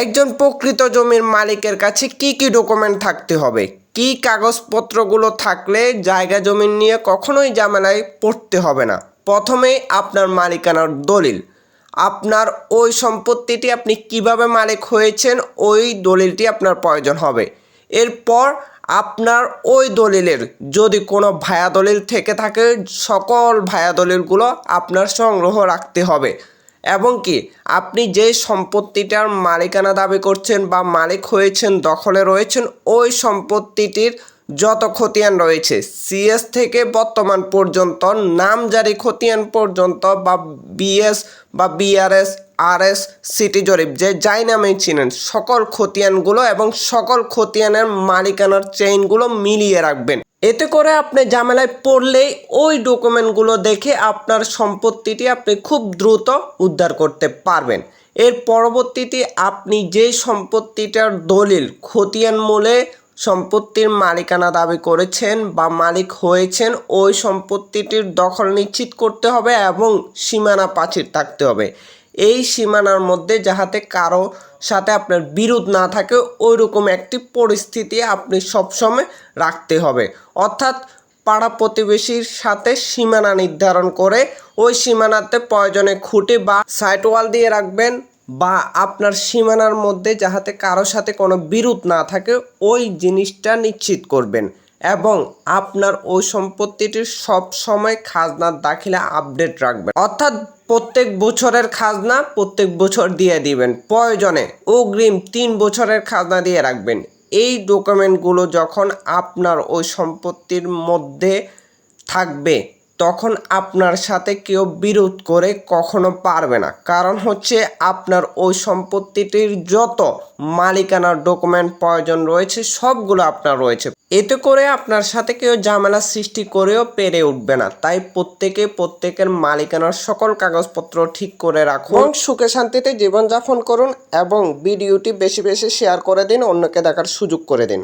একজন প্রকৃত জমির মালিকের কাছে কি কি ডকুমেন্ট থাকতে হবে? কি কাগজপত্রগুলো থাকলে জায়গা জমি নিয়ে কখনোই ঝামেলায় পড়তে হবে না? প্রথমেই আপনার মালিকানার দলিল। আপনার ওই সম্পত্তিটি আপনি কীভাবে মালিক হয়েছেন, ওই দলিলটি আপনার প্রয়োজন হবে। এরপর আপনার ওই দলিলের যদি কোনো ভায়া দলিল থেকে থাকে, সকল ভায়া দলিলগুলো আপনার সংগ্রহ রাখতে হবে। এবং কি আপনি যে সম্পত্তিটার মালিকানা দাবি করছেন বা মালিক হয়েছেন, দখলে রয়েছেন, ওই সম্পত্তিটির যত খতিয়ান রয়েছে, সিএস থেকে বর্তমান পর্যন্ত নামজারি খতিয়ান পর্যন্ত বা বিএস বা বিআরএস আরএস সিটি জরিপ, যে যাই নামেই চিনেন, সকল খতিয়ানগুলো এবং সকল খতিয়ানের মালিকানার চেইনগুলো মিলিয়ে রাখবেন। এতে করে আপনি ঝামেলায় পড়লেই ওই ডকুমেন্টগুলো দেখে আপনার সম্পত্তিটি আপনি খুব দ্রুত উদ্ধার করতে পারবেন। এর পরবর্তীতে আপনি যে সম্পত্তিটার দলিল, খতিয়ান মূলে সম্পত্তির মালিকানা দাবি করেছেন বা মালিক হয়েছেন, ওই সম্পত্তিটির দখল নিশ্চিত করতে হবে এবং সীমানা প্রাচীর থাকতে হবে। এই সীমানার মধ্যে যাহাতে কারও সাথে আপনার বিরোধ না থাকে ওই রকম একটি পরিস্থিতি আপনি সবসময় রাখতে হবে। অর্থাৎ পাড়া প্রতিবেশীর সাথে সীমানা নির্ধারণ করে, ওই সীমানাতে প্রয়োজনে খুঁটি বা সাইড ওয়াল দিয়ে রাখবেন বা আপনার সীমানার মধ্যে যাহাতে কারও সাথে কোনো বিরোধ না থাকে, ওই জিনিসটা নিশ্চিত করবেন। এবং আপনার ওই সম্পত্তিটির সব সময় খাজনার দাখিলা আপডেট রাখবেন। অর্থাৎ প্রত্যেক বছরের খাজনা প্রত্যেক বছর দিয়ে দিবেন। প্রয়োজনে অগ্রিম তিন বছরের খাজনা দিয়ে রাখবেন। এই ডকুমেন্টগুলো যখন আপনার ওই সম্পত্তির মধ্যে থাকবে তখন আপনার সাথে কেউ বিরোধ করে কখনো পারবে না। কারণ হচ্ছে আপনার ওই সম্পত্তিটির যত মালিকানার ডকুমেন্ট প্রয়োজন রয়েছে, সবগুলো আপনার রয়েছে। এতে করে আপনার সাথে কেউ ঝামেলা সৃষ্টি করেও পেরে উঠবে না। তাই প্রত্যেকে প্রত্যেকের মালিকানার সকল কাগজপত্র ঠিক করে রাখুন সুখে শান্তিতে জীবনযাপন করুন এবং ভিডিওটি বেশি বেশি শেয়ার করে দিন, অন্যকে দেখার সুযোগ করে দিন।